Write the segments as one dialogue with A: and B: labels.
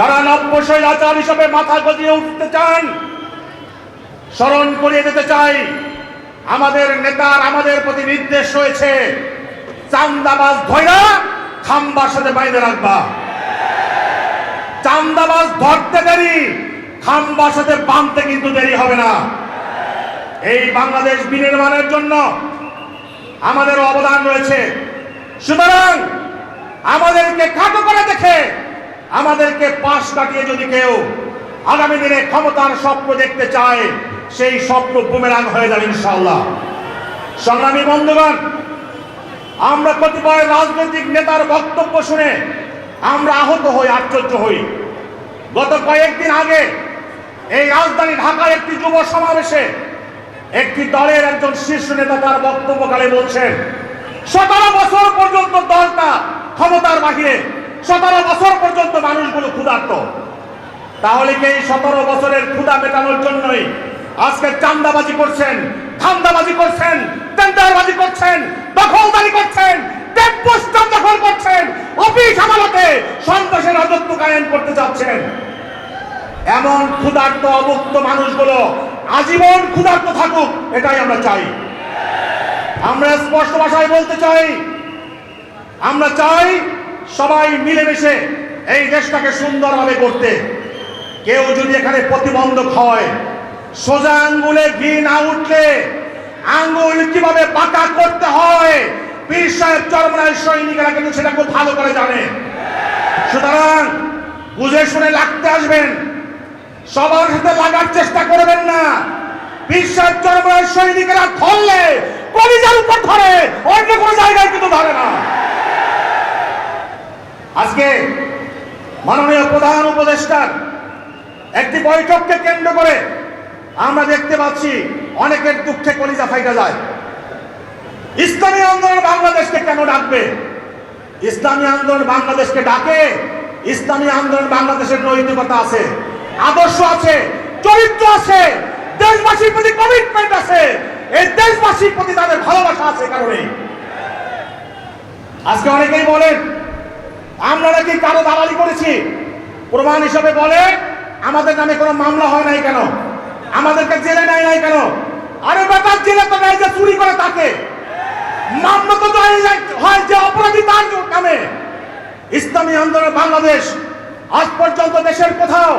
A: যারা নব্য আচার হিসাবে মাথা গজিয়ে উঠতে চান, স্মরণ করিয়ে দিতে চাই, আমাদের নেতার আমাদের প্রতি নির্দেশ রয়েছে, চান্দাবাজ ধৈরা খাম্বার সাথে বাইরে রাখবা। চান্দাবাজ ধরতে দেরি, খাম্বার সাথে বাঁধতে কিন্তু দেরি হবে না। এই বাংলাদেশ বিনির্মাণের জন্য আমাদের অবদান রয়েছে। সুতরাং আমাদেরকে খাটো করে দেখে আমাদেরকে পাশ কাটিয়ে যদি কেউ আগামী দিনে ক্ষমতার স্বপ্ন দেখতে চায়, সেই স্বপ্ন বুমেরাং হয়ে যাবে ইনশাল্লাহ সংগ্রামী বন্ধুগণ, আমরা কতিপয় রাজনৈতিক নেতার বক্তব্য শুনে আমরা আহত হই, আশ্চর্য হই। গত কয়েকদিন আগে এই রাজধানী ঢাকার একটি যুব সমাবেশে একটি দলের একজন শীর্ষ নেতা তার বক্তব্যকালে বলছেন, সতেরো বছর পর্যন্ত দলটা ক্ষমতার বাহিরে সতেরো বছর পর্যন্ত মানুষগুলো ক্ষুধার্ত। তাহলে কি এই সতেরো বছরের ক্ষুধা মেটানোর জন্যই আজকে চান্দাবাজি করছেন, ধান্দাবাজি করছেন, টেন্ডারবাজি করছেন, দখলদারি করছেন টেম্পোস্টার দখল করছেন, অফিস আদালতে সন্ত্রাসের রাজত্ব কায়েম করতে যাচ্ছেন। এমন ক্ষুধার্ত, অমুক্ত মানুষগুলো আজীবন ক্ষুধার্ত থাকুক, এটাই আমরা চাই। আমরা স্পষ্ট ভাষায় বলতে চাই, আমরা চাই সবাই মিলেমিশে এই দেশটাকে সুন্দরভাবে করতে কেউ যদি এখানে প্রতিবন্ধক হয়, সোজা আঙ্গুলে ঘি না উঠলে আঙ্গুল কীভাবে পাকা করতে হয়? পীর সাহেব চরমনায় সৈনিকেরা কিন্তু সেটা খুব ভালো করে জানে। সুতরাং বুঝে শুনে লাগতে আসবেন, সবার সাথে লাগার চেষ্টা করবেন না। বিশ্বাস চরমের সৈনিকেরা ধরলে, কলিজার উপর ধরে, অন্য কোনো জায়গায় কিন্তু ধরে না। আজকে মাননীয় প্রধান উপদেষ্টার একটি বৈঠককে কেন্দ্র করে আমরা দেখতে পাচ্ছি অনেকের দুঃখে কলিজা ফাইটা যায়। ইসলামী আন্দোলন বাংলাদেশকে কেন ডাকবে? ইসলামী আন্দোলন বাংলাদেশকে ডাকে? ইসলামী আন্দোলন বাংলাদেশের নৈতিকতা আছে, আদর্শ আছে, চরিত্র আছে, দেশবাসীর প্রতি কমিটমেন্ট আছে। এই দেশবাসীর প্রতি তাদের ভালোবাসা আছে কারণে আজকে অনেকেই বলেন আমরা নাকি কারও দালালি করেছি। প্রমাণ হিসাবে বলে, আমাদের নামে কোনো মামলা হয় নাই কেন? আমাদেরকে জেলে নেয় নাই কেন? আরে বেটার জেলে তো নেয় যে চুরি করে তাকে। মামলা তো হয় যে অপরাধী তার নামে। ইসলামী আন্দোলন বাংলাদেশ আজ পর্যন্ত দেশের কোথাও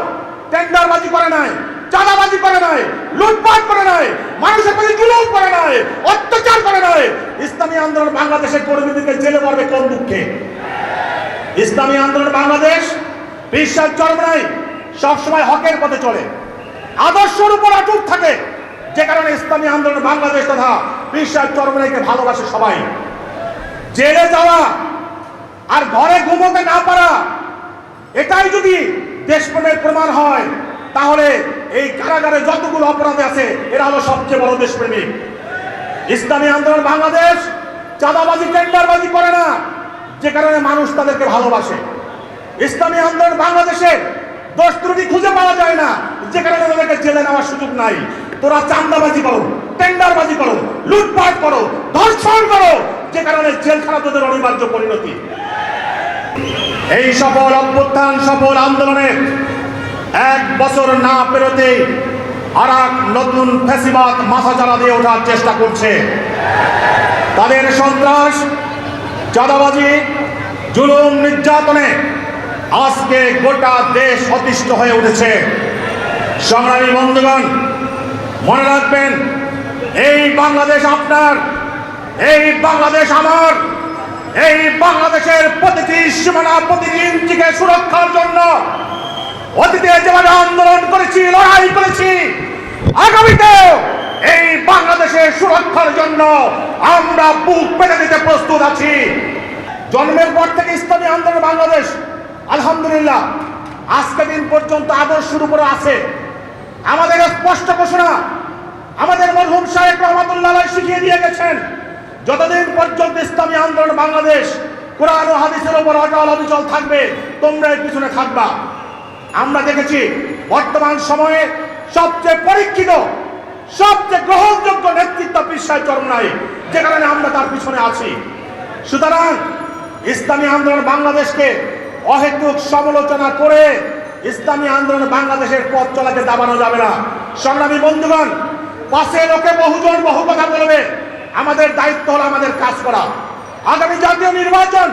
A: টেন্ডারবাজি করে নাই, চাঁদাবাজি করে নাই, লুটপাট করে নাই, মানুষের প্রতি জুলুম করে নাই, অত্যাচার করে নাই। ইসলামী আন্দোলন বাংলাদেশের কর্মীদেরকে জেলে পড়বে কোন দুঃখে? ইসলামী আন্দোলন বাংলাদেশ বিশ্বাস চরমনাই সবসময় হকের পথে চলে। আদর্শের উপর অটুট থাকে, যে কারণে ইসলামী আন্দোলন বাংলাদেশ তথা বিশ্বাস চরমনাইকে ভালোবাসে সবাই। জেলে যাওয়া আর ঘরে ঘুমোতে না পারা, এটাই যদি দেশপ্রেমের প্রমাণ হয়, তাহলে এই কারাগারে যতগুলো অপরাধ আছে, এরা হলো সবচেয়ে বড় দেশপ্রেমিক। ইসলামী আন্দোলন বাংলাদেশ চাঁদাবাজি, টেন্ডারবাজি করে না। যে কারণে মানুষ তাদেরকে ভালোবাসে। ইসলামী আন্দোলন বাংলাদেশের দোষ ত্রুটি খুঁজে পাওয়া যায় না। যে কারণে তাদেরকে জেলে নেওয়ার সুযোগ নাই। তোরা চান্দাবাজি করো, টেন্ডারবাজি করো, লুটপাট করো, ধর্ষণ করো, যে কারণে জেলখানা তোদের অনিবার্য পরিণতি। এই সফল অভ্যুত্থান, সফল আন্দোলনে এক বছর না পেরোতে আর এক নতুন ফেসিবাদ মাথা চারা দিয়ে ওঠার চেষ্টা করছে। তাদের সন্ত্রাস চাঁদাবাজি, জুলুম নির্যাতনে আজকে গোটা দেশ অতিষ্ঠ হয়ে উঠেছে। সংগ্রামী বন্ধুগণ, মনে রাখবেন, এই বাংলাদেশ আপনার, এই বাংলাদেশ আমার, এই বাংলাদেশের প্রতিটি সীমানা, প্রতিটি ইঞ্চিকে সুরক্ষার জন্য অতীতে যেভাবে আন্দোলন করেছি, লড়াই করেছি, আগামীতেও এই বাংলাদেশের সুরক্ষার জন্য আমরা বুক পেতে দিতে প্রস্তুত আছি। জন্মের পর থেকে ইসলামী আন্দোলন বাংলাদেশ, আলহামদুলিল্লাহ। আজকে দিন পর্যন্ত আদর্শের উপরে আছে। আমাদের স্পষ্ট ঘোষণা, আমাদের মরহুম সাহেব রহমতুল্লাহ শিখিয়ে দিয়ে গেছেন, যতদিন পর্যন্ত ইসলামী আন্দোলন বাংলাদেশ কোরআন ও হাদিসের উপর অটল অবিচল থাকবে, তোমরা এর পিছনে থাকবা। আমরা দেখেছি, বর্তমান সময়ে সবচেয়ে পরীক্ষিত সবচেয়ে গ্রহণযোগ্য নেতৃত্ব বিশ্বাস চরমনাই যে কারণে আমরা তার পিছনে আছি। সুতরাং ইসলামী আন্দোলন বাংলাদেশকে অহেতুক সমালোচনা করে ইসলামী আন্দোলন বাংলাদেশের পথ চলাকে দাবানো যাবে না। সংগ্রামী বন্ধুগণ, পাশে লোকে বহুজন বহু কথা বলবে। আমাদের দায়িত্ব হলো আমাদের কাজ করা। আগামী জাতীয় নির্বাচন,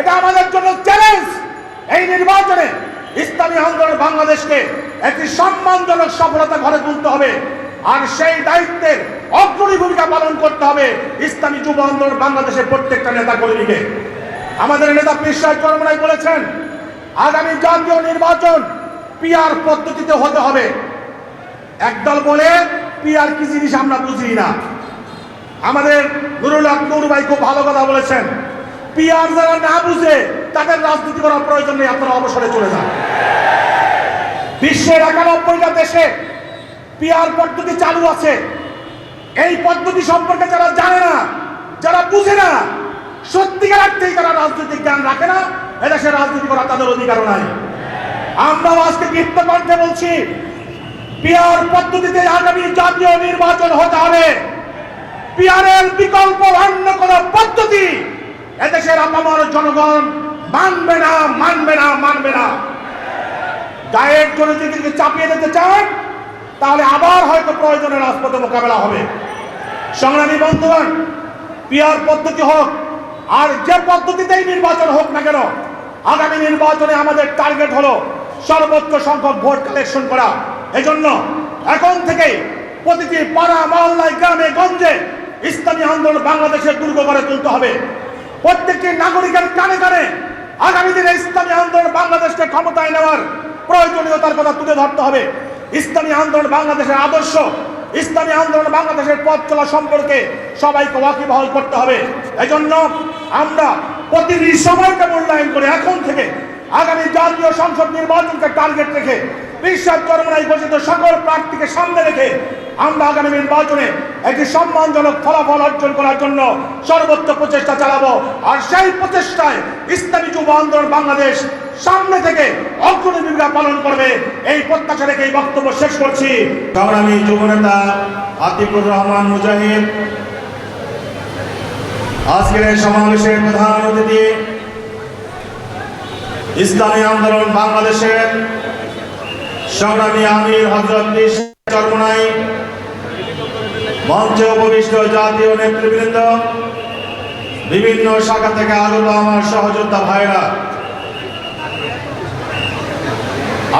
A: এটা আমাদের জন্য চ্যালেঞ্জ এই নির্বাচনে ইসলামী আন্দোলন বাংলাদেশকে একটি সম্মানজনক সফলতা ঘরে তুলতে হবে। আর সেই দায়িত্বের অগ্রণী ভূমিকা পালন করতে হবে ইসলামী যুব আন্দোলন বাংলাদেশের প্রত্যেকটা নেতা কর্মীকে। আমাদের নেতা পিসাই চরমনাই বলেছেন, আগামী জাতীয় নির্বাচন পিআর পদ্ধতিতে হতে হবে। একদল বলে পিআর কি জিনিস আমরা বুঝি না। আমাদের নুরুল নুর ভাই খুব ভালো কথা বলেছেন, পিআর যারা না বুঝে তাদের রাজনীতি করার প্রয়োজন নেই, আপনারা অবসরে চলে যান। বিশ্বের একানব্বইটা দেশে পিআর পদ্ধতি চালু আছে। এই পদ্ধতি সম্পর্কে যারা জানে না, যারা বুঝে না, সত্যিকার অর্থেই যারা রাজনৈতিক জ্ঞান রাখে না। এদেশে রাজনীতি করার তাদের অধিকারও নাই। আমরাও আজকে গিফট কণ্ঠে বলছি পিআর পদ্ধতিতে আগামী জাতীয় নির্বাচন হতে হবে। পিআরের বিকল্প অন্য কোন পদ্ধতি এদেশের আপামর জনগণ মানবে না মানবে না মানবে না। গায়ের জন্য যদি চাপিয়ে দিতে চান তাহলে আবার হয়তো প্রয়োজনে রাজপথে মোকাবেলা হবে। সংগ্রামী বন্ধুগণ পিআর পদ্ধতি হোক, আর যে পদ্ধতিতেই নির্বাচন হোক না কেন, আগামী নির্বাচনে আমাদের টার্গেট হলো সর্বোচ্চ সংখ্যক ভোট কালেকশন করা। এজন্য এখন থেকে প্রতিটি পাড়া, মহল্লায়, গ্রামে, গঞ্জে ইসলামী আন্দোলন বাংলাদেশের দুর্গ করে তুলতে হবে। প্রত্যেকটি নাগরিকের কানে কানে আগামী দিনে ইসলামী আন্দোলন বাংলাদেশকে ক্ষমতায় নেওয়ার প্রয়োজনীয়তার কথা তুলে ধরতে হবে। ইসলামী আন্দোলন বাংলাদেশের আদর্শ, ইসলামী আন্দোলন বাংলাদেশের পথ চলা সম্পর্কে সবাইকে ওয়াকিবহাল করতে হবে। এজন্য আমরা প্রতিটি সময়কে মূল্যায়ন করে এখন থেকে আগামী জাতীয় সংসদ নির্বাচনকে টার্গেট রেখে বিশ্বাস চরমনায় ঘোষিত সকল প্রার্থীকে সামনে রেখে আমরা আগামী নির্বাচনে একটি সম্মানজনক ফলাফল অর্জন করার জন্য সর্বোচ্চ প্রচেষ্টা চালাবো। আর সেই প্রচেষ্টায় ইসলামী যুব আন্দোলন বাংলাদেশ সামনে থেকে অগ্রণী ভূমিকা পালন করবে এই প্রত্যাশা রেখে এই বক্তব্য শেষ করছি।
B: সংগ্রামী যুবনেতা আতিকুর রহমান মুজাহিদ, আজকের এই সমাবেশের প্রধান অতিথি, ইসলামী আন্দোলন বাংলাদেশের সংগ্রামী আমির হজরত চরমনাই মঞ্চে উপবিষ্ট জাতীয় নেতৃবৃন্দ, বিভিন্ন শাখা থেকে আগত আমার সহযোদ্ধা ভাইরা।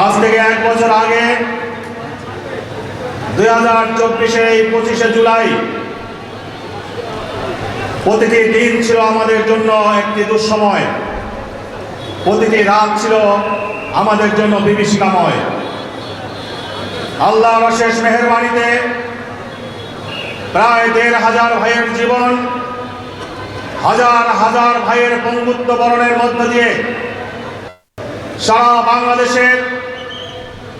B: আজ থেকে এক বছর আগে, দুই হাজার চব্বিশে পঁচিশে জুলাই, প্রতিটি দিন ছিল আমাদের জন্য একটি দুঃসময়। প্রতিটি রাত ছিল আমাদের জন্য বিভীষিকাময়। আল্লাহ শেষ মেহরবানিতে প্রায় দেড় হাজার ভাইয়ের জীবন, হাজার হাজার ভাইয়ের পঙ্গুত্ব বরণের মধ্য দিয়ে সারা বাংলাদেশের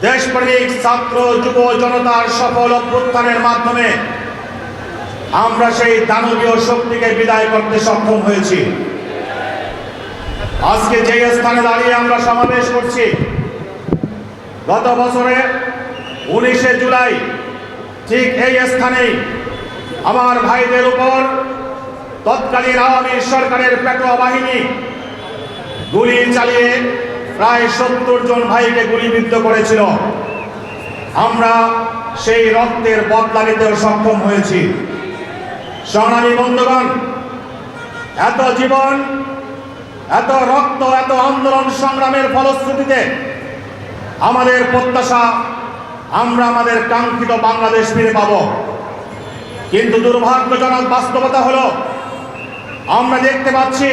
B: দেশপ্রেমিক ছাত্র, যুব জনতার সফল অভ্যুত্থানের মাধ্যমে আমরা সেই দানবীয় শক্তিকে বিদায় করতে সক্ষম হয়েছি। আজকে যে স্থানে দাঁড়িয়ে আমরা সমাবেশ করছি, গত বছরে উনিশে জুলাই ঠিক এই স্থানেই আমার ভাইদের উপর তৎকালীন আওয়ামী সরকারের পেটোয়া বাহিনী গুলি চালিয়ে প্রায় সত্তর জন ভাইকে গুলিবিদ্ধ করেছিল। আমরা সেই রক্তের বদলা নিতেও সক্ষম হয়েছি। সংগ্রামী বন্ধুগণ, এত জীবন, এত রক্ত, এত আন্দোলন সংগ্রামের ফলশ্রুতিতে আমাদের প্রত্যাশা, আমরা আমাদের কাঙ্ক্ষিত বাংলাদেশ ফিরে পাব। কিন্তু দুর্ভাগ্যজনক বাস্তবতা হলো আমরা দেখতে পাচ্ছি